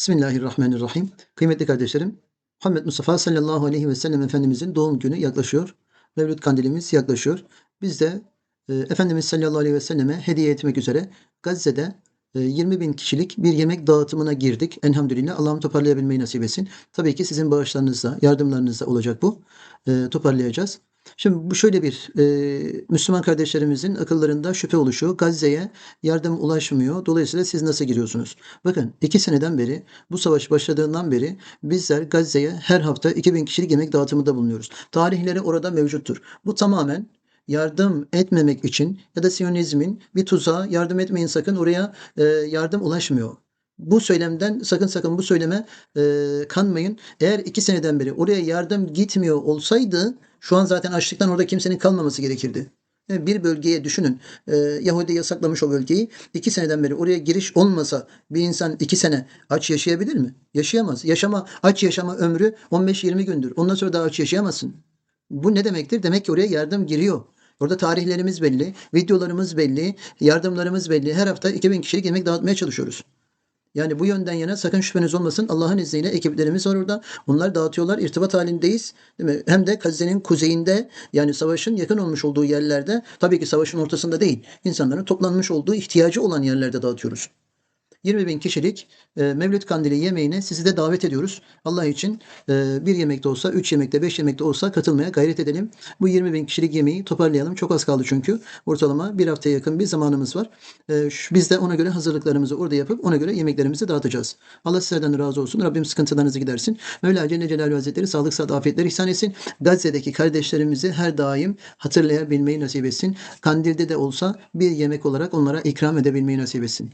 Bismillahirrahmanirrahim. Kıymetli kardeşlerim, Muhammed Mustafa sallallahu aleyhi ve sellem Efendimizin doğum günü yaklaşıyor. Mevlüt kandilimiz yaklaşıyor. Biz de e, Efendimiz sallallahu aleyhi ve selleme hediye etmek üzere Gazze'de e, 20 bin kişilik bir yemek dağıtımına girdik. Elhamdülillah Allah'ım toparlayabilmeyi nasip etsin. Tabii ki sizin bağışlarınızla, yardımlarınızla olacak bu. E, toparlayacağız. Şimdi bu şöyle bir e, Müslüman kardeşlerimizin akıllarında şüphe oluşuyor. Gazze'ye yardım ulaşmıyor. Dolayısıyla siz nasıl giriyorsunuz? Bakın iki seneden beri bu savaş başladığından beri bizler Gazze'ye her hafta 2000 kişilik yemek dağıtımında bulunuyoruz. Tarihleri orada mevcuttur. Bu tamamen yardım etmemek için ya da Siyonizmin bir tuzağı yardım etmeyin sakın oraya e, yardım ulaşmıyor. Bu söylemden sakın sakın bu söyleme e, kanmayın. Eğer iki seneden beri oraya yardım gitmiyor olsaydı şu an zaten açlıktan orada kimsenin kalmaması gerekirdi. Yani Bir bölgeye düşünün. E, Yahudi yasaklamış o bölgeyi. İki seneden beri oraya giriş olmasa bir insan iki sene aç yaşayabilir mi? Yaşayamaz. Yaşama, aç yaşama ömrü 15-20 gündür. Ondan sonra daha aç yaşayamazsın. Bu ne demektir? Demek ki oraya yardım giriyor. Orada tarihlerimiz belli, videolarımız belli, yardımlarımız belli. Her hafta 2000 kişilik yemek dağıtmaya çalışıyoruz. Yani bu yönden yana sakın şüpheniz olmasın. Allah'ın izniyle ekiplerimiz var orada. Onlar dağıtıyorlar. İrtibat halindeyiz. Değil mi? Hem de Gazze'nin kuzeyinde yani savaşın yakın olmuş olduğu yerlerde tabii ki savaşın ortasında değil. insanların toplanmış olduğu ihtiyacı olan yerlerde dağıtıyoruz. 20 bin kişilik e, Mevlüt Kandili yemeğine sizi de davet ediyoruz. Allah için e, bir yemekte olsa, üç yemekte, beş yemekte olsa katılmaya gayret edelim. Bu 20 bin kişilik yemeği toparlayalım. Çok az kaldı çünkü. Ortalama bir haftaya yakın bir zamanımız var. E, biz de ona göre hazırlıklarımızı orada yapıp ona göre yemeklerimizi dağıtacağız. Allah sizlerden razı olsun. Rabbim sıkıntılarınızı gidersin. Mevla Celle Celaluhu Hazretleri sağlık, sıhhat, afiyetler ihsan etsin. Gazze'deki kardeşlerimizi her daim hatırlayabilmeyi nasip etsin. Kandilde de olsa bir yemek olarak onlara ikram edebilmeyi nasip etsin.